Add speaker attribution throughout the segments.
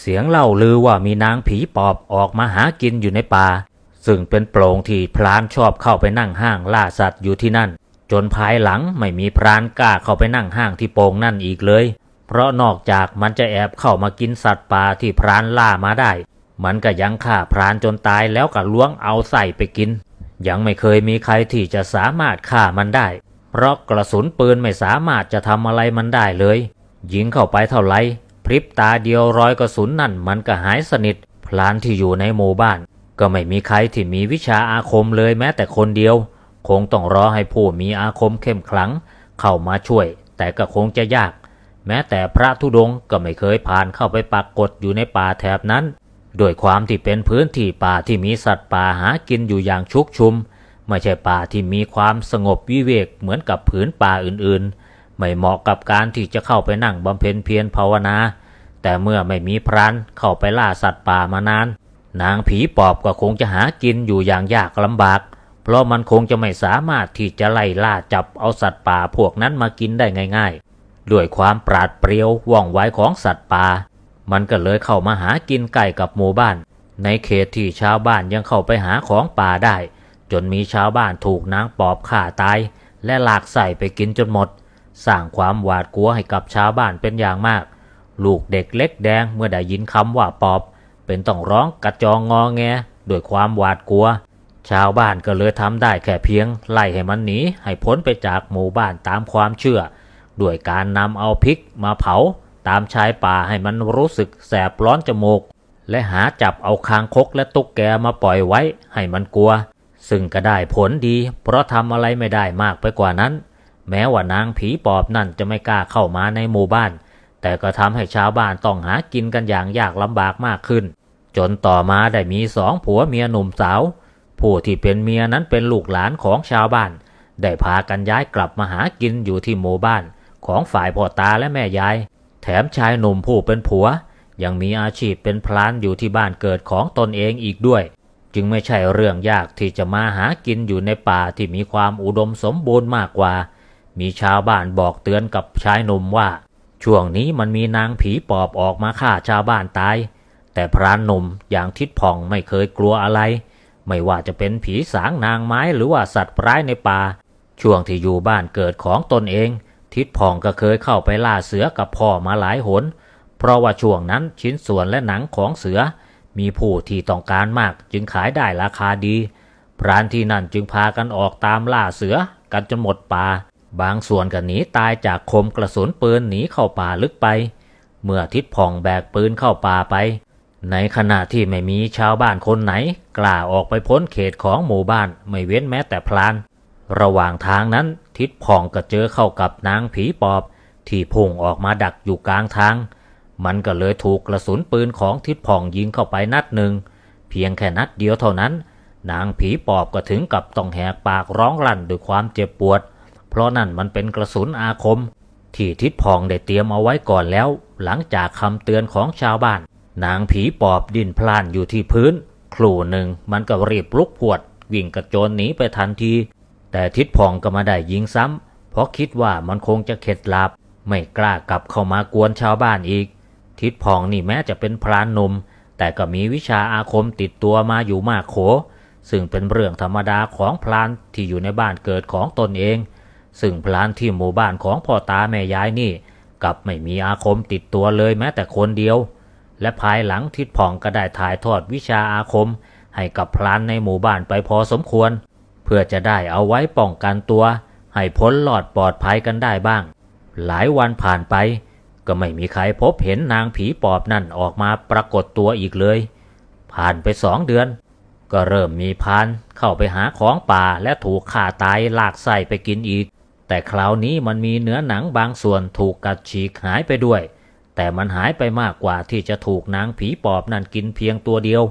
Speaker 1: เสียงเล่าลือว่ามีนางผีปอบออกมาหากินอยู่ในป่า ซึ่งเป็นโปร่งที่พรานชอบเข้าไปนั่งห้างล่าสัตว์อยู่ที่นั่น จนภายหลังไม่มีพรานกล้าเข้าไปนั่งห้างที่โป่งนั่นอีกเลย เพราะนอกจากมันจะแอบเข้ามากินสัตว์ป่าที่พรานล่ามาได้ มันก็ยังฆ่าพรานจนตายแล้วก็ล้วงเอาใส่ไปกิน ยังไม่เคยมีใครที่จะสามารถฆ่ามันได้ เพราะกระสุนปืนไม่สามารถจะทำอะไรมันได้เลยยิงเข้าไปเท่าไหร่ พริบตาเดียวรอยกระสุนนั่นมันก็หายสนิท พลานที่อยู่ในหมู่บ้าน ก็ไม่มีใครที่มีวิชาอาคมเลยแม้แต่คนเดียว คงต้องรอให้ผู้มีอาคมเข้มขลัง เข้ามาช่วย แต่ก็คงจะยาก แม้แต่พระธุดงก็ไม่เคยผ่านเข้าไปปรากฏอยู่ในป่าแถบนั้นโดยความที่เป็นพื้นที่ป่าที่มีสัตว์ป่าหากินอยู่อย่างชุกชุม ไม่ใช่ป่าที่มีความสงบวิเวกเหมือนกับผืนป่าอื่นๆ ไม่เหมาะกับการที่จะเข้าไปนั่งบำเพ็ญเพียรภาวนา แต่เมื่อไม่มีพรานเข้าไปล่าสัตว์ป่ามานาน นางผีปอบก็คงจะหากินอยู่อย่างยากลำบาก เพราะมันคงจะไม่สามารถที่จะไล่ล่าจับเอาสัตว์ป่าพวกนั้นมากินได้ง่ายๆ ด้วยความปราดเปรียวว่องไวของสัตว์ป่า มันก็เลยเข้ามาหากินใกล้กับหมู่บ้าน ในเขตที่ชาวบ้านยังเข้าไปหาของป่าได้ จนมีชาวบ้านถูกนางปอบฆ่าตาย และหลากใส่ไปกินจนหมด สร้างความหวาดกลัวให้กับชาวบ้านเป็นอย่างมาก ลูกเด็กเล็กแดงเมื่อได้ยินคำว่าปอบ เป็นต้องร้องกระจองงอแงด้วยความหวาดกลัว ชาวบ้านก็เลยทำได้แค่เพียง ไล่ให้มันหนีให้พ้นไปจากหมู่บ้านตามความเชื่อ ด้วยการนำเอาพริกมาเผา ตามชายป่าให้มันรู้สึกแสบร้อนจมูก และหาจับเอาคางคกและตุ๊กแกมาปล่อยไว้ให้มันกลัว ซึ่งก็ได้ผลดี เพราะทำอะไรไม่ได้มากไปกว่านั้น แม้ว่านางผีปอบนั่นจะไม่กล้าเข้ามาในหมู่บ้าน แต่ก็ทำให้ชาวบ้านต้องหากินกันอย่างยากลำบากมากขึ้น จนต่อมาได้มีสองผัวเมียหนุ่มสาว ผู้ที่เป็นเมียนั้นเป็นลูกหลานของชาวบ้าน ได้พากันย้ายกลับมาหากินอยู่ที่หมู่บ้าน ของฝ่ายพ่อตาและแม่ยาย แถมชายหนุ่มผู้เป็นผัว ยังมีอาชีพเป็นพลานอยู่ที่บ้านเกิดของตนเองอีกด้วยจึงไม่ใช่เรื่องยากที่จะมาหากินอยู่ในป่าที่มีความอุดมสมบูรณ์มากกว่า มีชาวบ้านบอกเตือนกับชายหนุ่มว่า ช่วงนี้มันมีนางผีปอบออกมาฆ่าชาวบ้านตาย แต่พรานหนุ่มอย่างทิดผ่องไม่เคยกลัวอะไร ไม่ว่าจะเป็นผีสางนางไม้หรือว่าสัตว์ร้ายในป่า ช่วงที่อยู่บ้านเกิดของตนเอง ทิดผ่องก็เคยเข้าไปล่าเสือกับพ่อมาหลายหน เพราะว่าช่วงนั้นชิ้นส่วนและหนังของเสือ มีผู้ที่ต้องการมากจึงขายได้ราคาดี พรานที่นั่นจึงพากันออกตามล่าเสือกันจนหมดป่า บางส่วนก็หนีตายจากคมกระสุนปืนหนีเข้าป่าลึกไป เมื่อทิดผ่องแบกปืนเข้าป่าไป ในขณะที่ไม่มีชาวบ้านคนไหน กล้าออกไปพ้นเขตของหมู่บ้านไม่เว้นแม้แต่พลาน ระหว่างทางนั้นทิดผ่องก็เจอเข้ากับนางผีปอบ ที่พุ่งออกมาดักอยู่กลางทาง มันก็เลยถูกกระสุนปืนของทิดผ่องยิงเข้าไปนัดหนึ่ง เพียงแค่นัดเดียวเท่านั้น นางผีปอบก็ถึงกับต้องแหกปากร้องลั่นด้วยความเจ็บปวด เพราะนั่นมันเป็นกระสุนอาคม ที่ทิดผ่องได้เตรียมเอาไว้ก่อนแล้ว หลังจากคำเตือนของชาวบ้าน นางผีปอบดิ้นพล่านอยู่ที่พื้น ครู่หนึ่งมันก็รีบลุกพวด วิ่งกระโจนหนีไปทันที แต่ทิดผ่องก็มาได้ยิงซ้ำเพราะคิดว่ามันคงจะเข็ดหลับ ไม่กล้ากลับเข้ามากวนชาวบ้านอีก ทิดผ่องนี่แม้จะเป็นพรานหนุ่มแต่ก็มีวิชาอาคมติดตัวมาอยู่มากโข ซึ่งเป็นเรื่องธรรมดาของพรานที่อยู่ในบ้านเกิดของตนเอง ซึ่งพรานที่หมู่บ้านของพ่อตาแม่ยายนี่กับไม่มีอาคมติดตัวเลยแม้แต่คนเดียว และภายหลังทิดผ่องก็ได้ถ่ายทอดวิชาอาคม ให้กับพรานในหมู่บ้านไปพอสมควร เพื่อจะได้เอาไว้ป้องกันตัว ให้พ้นหลอดปลอดภัยกันได้บ้าง หลายวันผ่านไป ก็ไม่มีใครพบเห็นนางผีปอบนั่นออกมาปรากฏตัวอีกเลย ผ่านไปสองเดือน ก็เริ่มมีพานเข้าไปหาของป่าและถูกฆ่าตายลากไส้ไปกินอีก แต่คราวนี้มันมีเนื้อหนังบางส่วนถูกกัดฉีกหายไปด้วย แต่มันหายไปมากกว่าที่จะถูกนางผีปอบนั่นกินเพียงตัวเดียว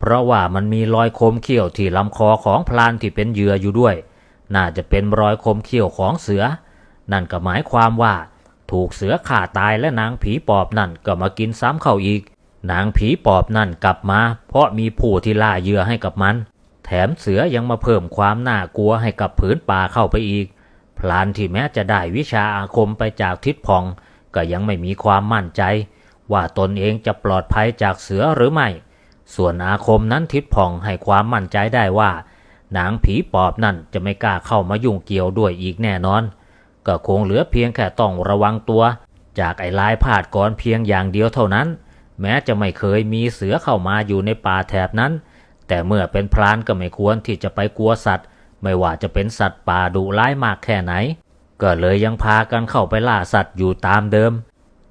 Speaker 1: เพราะว่ามันมีรอยคมเขี้ยวที่ลำคอของพลานที่เป็นเหยื่ออยู่ด้วย น่าจะเป็นรอยคมเขี้ยวของเสือ นั่นก็หมายความว่า ถูกเสือฆ่าตายและนางผีปอบนั่นก็มากินซ้ำเข้าอีก นางผีปอบนั่นกลับมา เพราะมีผู้ที่ล่าเหยื่อให้กับมัน แถมเสือยังมาเพิ่มความน่ากลัวให้กับผืนป่าเข้าไปอีก พลานที่แม้จะได้วิชาอาคมไปจากทิศพอง ก็ยังไม่มีความมั่นใจ ว่าตนเองจะปลอดภัยจากเสือหรือไม่ ส่วนอาคมนั้นทิดผ่องให้ความมั่นใจได้ว่า นางผีปอบนั่นจะไม่กล้าเข้ามายุ่งเกี่ยวด้วยอีกแน่นอน ก็คงเหลือเพียงแค่ต้องระวังตัว จากไอ้ลายพาดก่อนเพียงอย่างเดียวเท่านั้น แม้จะไม่เคยมีเสือเข้ามาอยู่ในป่าแถบนั้น แต่เมื่อเป็นพรานก็ไม่ควรที่จะไปกลัวสัตว์ ไม่ว่าจะเป็นสัตว์ป่าดุร้ายมากแค่ไหน ก็เลยยังพากันเข้าไปล่าสัตว์อยู่ตามเดิม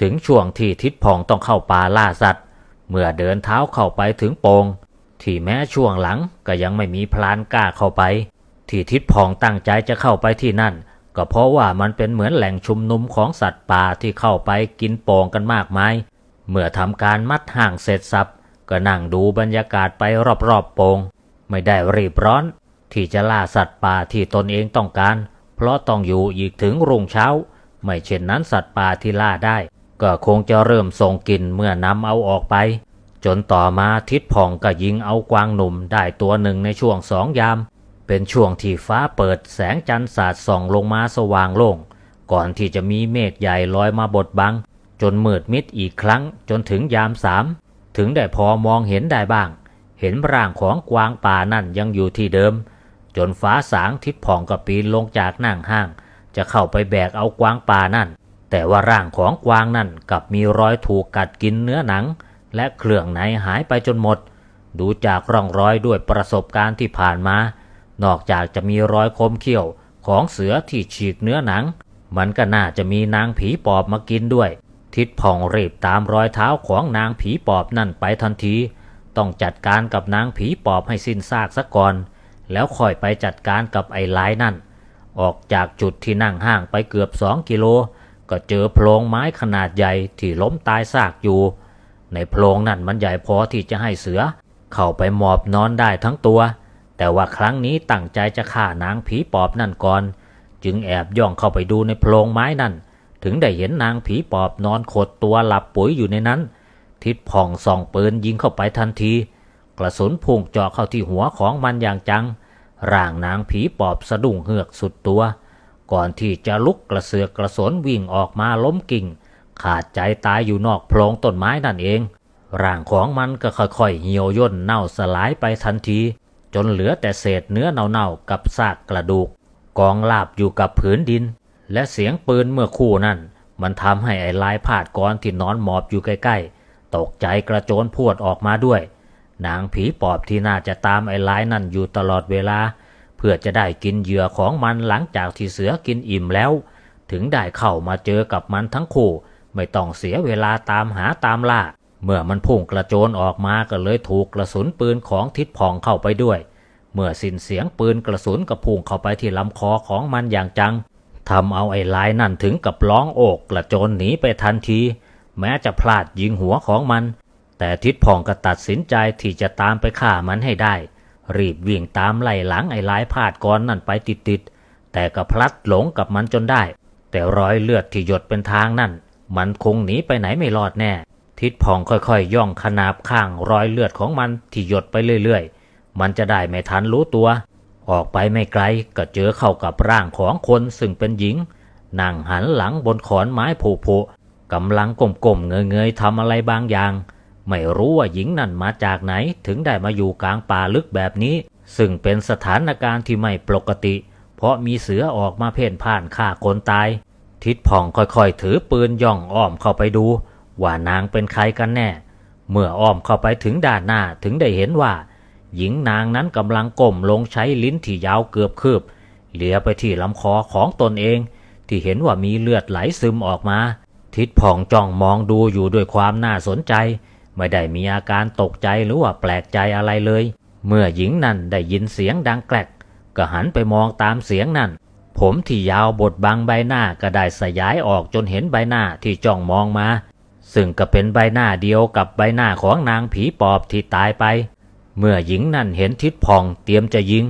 Speaker 1: ถึงช่วงที่ทิดพองต้องเข้าป่าล่าสัตว์ เมื่อเดินเท้าเข้าไปถึงโปงที่แม้ช่วงหลังก็ยังไม่มีพลานกล้าเข้าไป ที่ทิดพองตั้งใจจะเข้าไปที่นั่น ก็เพราะว่ามันเป็นเหมือนแหล่งชุมนุมของสัตว์ป่าที่เข้าไปกินโป่งกันมากมาย เมื่อทำการมัดห่างเสร็จสับก็นั่งดูบรรยากาศไปรอบๆโปงไม่ได้รีบร้อน ที่จะล่าสัตว์ป่าที่ตนเองต้องการ เพราะต้องอยู่อีกถึงรุ่งเช้า ไม่เช่นนั้นสัตว์ป่าที่ล่าได้ ก็คงจะเริ่มส่งกลิ่นเมื่อนำเอาออกไป จนต่อมาทิดผ่องก็ยิงเอากวางหนุ่มได้ตัวหนึ่งในช่วงสองยาม เป็นช่วงที่ฟ้าเปิดแสงจันทร์สาดส่องลงมาสว่างโล่งก่อนที่จะมีเมฆใหญ่ลอยมาบดบัง จนมืดมิดอีกครั้งจนถึงยามสามถึงได้พอมองเห็นได้บ้าง เห็นร่างของกวางป่านั่นยังอยู่ที่เดิม จนฟ้าสางทิดผ่องก็ปีนลงจากนั่งห้าง จะเข้าไปแบกเอากวางป่านั่น แต่ว่าร่างของกวางนั่นกลับมีรอยถูกกัดกินเนื้อหนัง และเครื่องในหายไปจนหมด ดูจากร่องรอยด้วยประสบการณ์ที่ผ่านมา นอกจากจะมีรอยคมเขี้ยวของเสือที่ฉีกเนื้อหนัง มันก็น่าจะมีนางผีปอบมากินด้วย ทิดผ่องรีบตามรอยเท้าของนางผีปอบนั่นไปทันที ต้องจัดการกับนางผีปอบให้สิ้นซากซะก่อน แล้วค่อยไปจัดการกับไอ้ลายนั่น ออกจากจุดที่นั่งห้างไปเกือบสองกิโล ก็เจอโพรงไม้ขนาดใหญ่ที่ล้มตายซากอยู่ ในโพรงนั่นมันใหญ่พอที่จะให้เสือ เข้าไปหมอบนอนได้ทั้งตัว แต่ว่าครั้งนี้ตั้งใจจะฆ่านางผีปอบนั่นก่อน จึงแอบย่องเข้าไปดูในโพรงไม้นั่น ถึงได้เห็นนางผีปอบนอนขดตัวหลับปุ๋ยอยู่ในนั้น ทิดผ่องส่องปืนยิงเข้าไปทันที กระสุนพุ่งเจาะเข้าที่หัวของมันอย่างจัง ร่างนางผีปอบสะดุ้งเฮือกสุดตัว ก่อนที่จะลุกกระเสือกกระสนวิ่งออกมาล้มกิ่ง ขาดใจตายอยู่นอกโพรงต้นไม้นั่นเอง ร่างของมันก็ค่อยๆเหี่ยวย่นเน่าสลายไปทันที จนเหลือแต่เศษเนื้อเน่าๆกับซากกระดูก กองลาบอยู่กับผืนดิน และเสียงปืนเมื่อคู่นั่นมันทำให้ไอ้ลายพาดกรที่นอนหมอบอยู่ใกล้ๆตกใจกระโจนพวดออกมาด้วย นางผีปอบที่น่าจะตามไอ้ลายนั่นอยู่ตลอดเวลา เพื่อจะได้กินเหยื่อของมันหลังจากที่เสือกินอิ่มแล้ว ถึงได้เข้ามาเจอกับมันทั้งคู่ ไม่ต้องเสียเวลาตามหาตามล่า เมื่อมันพุ่งกระโจนออกมาก็เลยถูกกระสุนปืนของทิดพองเข้าไปด้วย เมื่อสิ้นเสียงปืนกระสุนก็พุ่งเข้าไปที่ลำคอของมันอย่างจังทำเอาไอ้ลายนั่นถึงกับร้องโอกกระโจนหนีไปทันที แม้จะพลาดยิงหัวของมัน แต่ทิดพองก็ตัดสินใจที่จะตามไปฆ่ามันให้ได้ รีบวิ่งตามไล่หลังไอ้ลายพาดกรนั่นไปติดๆแต่ก็พลัดหลงกับมันจนได้ แต่รอยเลือดที่หยดเป็นทางนั่น มันคงหนีไปไหนไม่รอดแน่ ทิดพองค่อยๆ ย่องขนาบข้างรอยเลือดของมันที่หยดไปเรื่อยๆ มันจะได้ไม่ทันรู้ตัว ออกไปไม่ไกลก็เจอเข้ากับร่างของคนซึ่งเป็นหญิงนั่งหันหลังบนขอนไม้ผุผุกำลังก้มๆเงยๆทำอะไรบางอย่าง ไม่รู้ว่าหญิงนั่นมาจากไหนถึงได้มาอยู่กลางป่าลึกแบบนี้ ซึ่งเป็นสถานการณ์ที่ไม่ปกติ เพราะมีเสือออกมาเพ่นพ่านฆ่าคนตาย ทิดผ่องค่อยๆ ถือปืนย่องอ้อมเข้าไปดู ว่านางเป็นใครกันแน่ เมื่ออ้อมเข้าไปถึงด้านหน้าถึงได้เห็นว่า หญิงนางนั้นกำลังก้มลงใช้ลิ้นที่ยาวเกือบคืบเหลียไปที่ลำคอของตนเอง ที่เห็นว่ามีเลือดไหลซึมออกมา ทิดผ่องจ้องมองดูอยู่ด้วยความน่าสนใจ ไม่ได้มีอาการตกใจหรือว่าแปลกใจอะไรเลย เมื่อหญิงนั่นได้ยินเสียงดังแกลกก็หันไปมองตามเสียงนั่น ผมที่ยาวบดบังใบหน้าก็ได้สยายออกจนเห็นใบหน้าที่จ้องมองมา ซึ่งก็เป็นใบหน้าเดียวกับใบหน้าของนางผีปอบที่ตายไป เมื่อหญิงนั่นเห็นทิดพองเตรียมจะยิง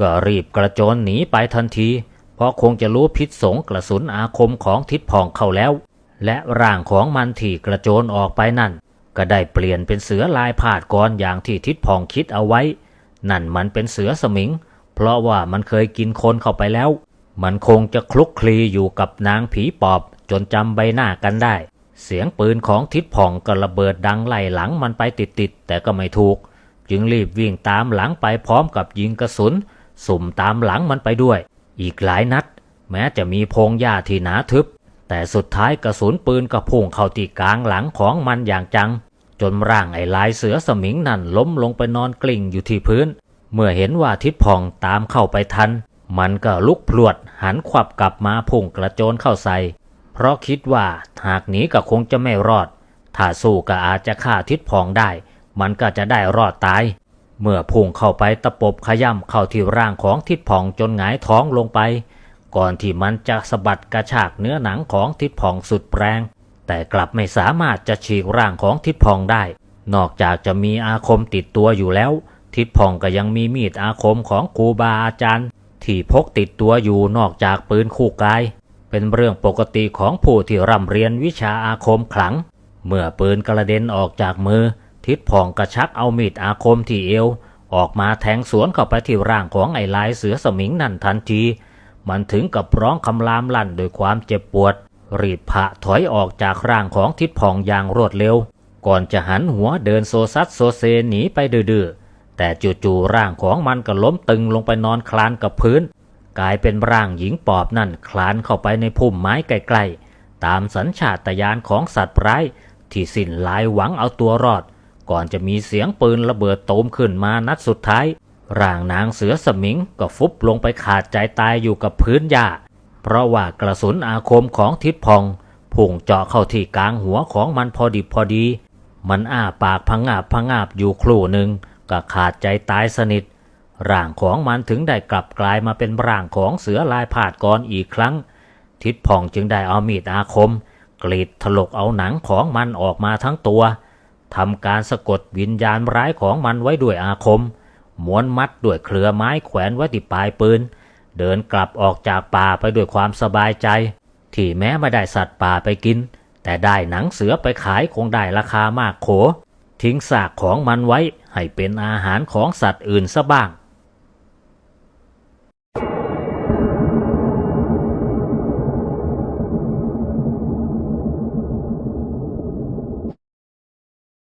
Speaker 1: ก็รีบกระโจนหนีไปทันที เพราะคงจะรู้พิษสงกระสุนอาคมของทิดพองเข้าแล้ว และร่างของมันที่กระโจนออกไปนั่น ก็ได้เปลี่ยนเป็นเสือลายพาดกรอย่างที่ทิดพองคิดเอาไว้ นั่นมันเป็นเสือสมิง เพราะว่ามันเคยกินคนเข้าไปแล้ว มันคงจะคลุกคลีอยู่กับนางผีปอบจนจำใบหน้ากันได้ เสียงปืนของทิดผ่องก็ระเบิดดังไล่หลังมันไปติดๆแต่ก็ไม่ถูก จึงรีบวิ่งตามหลังไปพร้อมกับยิงกระสุน สุ่มตามหลังมันไปด้วย อีกหลายนัด แม้จะมีพงหญ้าที่หนาทึบ แต่สุดท้ายกระสุนปืนก็พุ่งเข้าที่กลางหลังของมันอย่างจัง จนร่างไอ้ลายเสือสมิงนั่นล้มลงไปนอนกลิ้งอยู่ที่พื้น เมื่อเห็นว่าทิดพองตามเข้าไปทัน มันก็ลุกพลวดหันขวับกลับมาพุ่งกระโจนเข้าใส่ เพราะคิดว่าหากหนีก็คงจะไม่รอด ถ้าสู้ก็อาจจะฆ่าทิดพองได้ มันก็จะได้รอดตาย เมื่อพุ่งเข้าไปตะปบขย่ำเข้าที่ร่างของทิดพองจนหงายท้องลงไป ก่อนที่มันจะสะบัดกระชากเนื้อหนังของทิดพองสุดแรง แต่กลับไม่สามารถจะฉีกร่างของทิดพองได้ นอกจากจะมีอาคมติดตัวอยู่แล้ว ทิดพองก็ยังมีมีดอาคมของครูบาอาจารย์ ที่พกติดตัวอยู่นอกจากปืนคู่กาย เป็นเรื่องปกติของผู้ที่ร่ำเรียนวิชาอาคมขลัง เมื่อปืนกระเด็นออกจากมือ ทิดพองกระชักเอามีดอาคมที่เอวออกมาแทงสวนเข้าไปที่ร่างของไอ้ลายเสือสมิงนั่นทันที มันถึงกับร้องคำรามลั่นด้วยความเจ็บปวด รีบผะถอยออกจากร่างของทิดพองอย่างรวดเร็ว ก่อนจะหันหัวเดินโซซัดโซเซหนีไปดื้อแต่จู่ๆร่างของมันก็ล้มตึงลงไปนอนคลานกับพื้น กลายเป็นร่างหญิงปอบนั่นคลานเข้าไปในพุ่มไม้ใกลๆ ตามสัญชาตญาณของสัตว์ร้าย ที่สิ้นลายหวังเอาตัวรอด ก่อนจะมีเสียงปืนระเบิดตูมขึ้นมานัดสุดท้าย ร่างนางเสือสมิงก็ฟุบลงไปขาดใจตายอยู่กับพื้นหญ้า เพราะว่ากระสุนอาคมของทิดพองพุ่งเจาะเข้าที่กลางหัวของมันพอดิบพอดี มันอ้าปากพังงาบพังงาบอยู่ครู่หนึ่งก็ขาดใจตายสนิท ร่างของมันถึงได้กลับกลายมาเป็นร่างของเสือลายผาดกรอีกครั้ง ทิดผ่องจึงได้เอามีดอาคม กรีดถลกเอาหนังของมันออกมาทั้งตัวทำการสะกดวิญญาณร้ายของมันไว้ด้วยอาคม ม้วนมัดด้วยเครือไม้แขวนไว้ที่ปลายปืน เดินกลับออกจากป่าไปด้วยความสบายใจ ที่แม้ไม่ได้สัตว์ป่าไปกิน แต่ได้หนังเสือไปขายคงได้ราคามากโข ทิ้งซากของมันไว้ให้เป็นอาหารของสัตว์อื่นซะบ้าง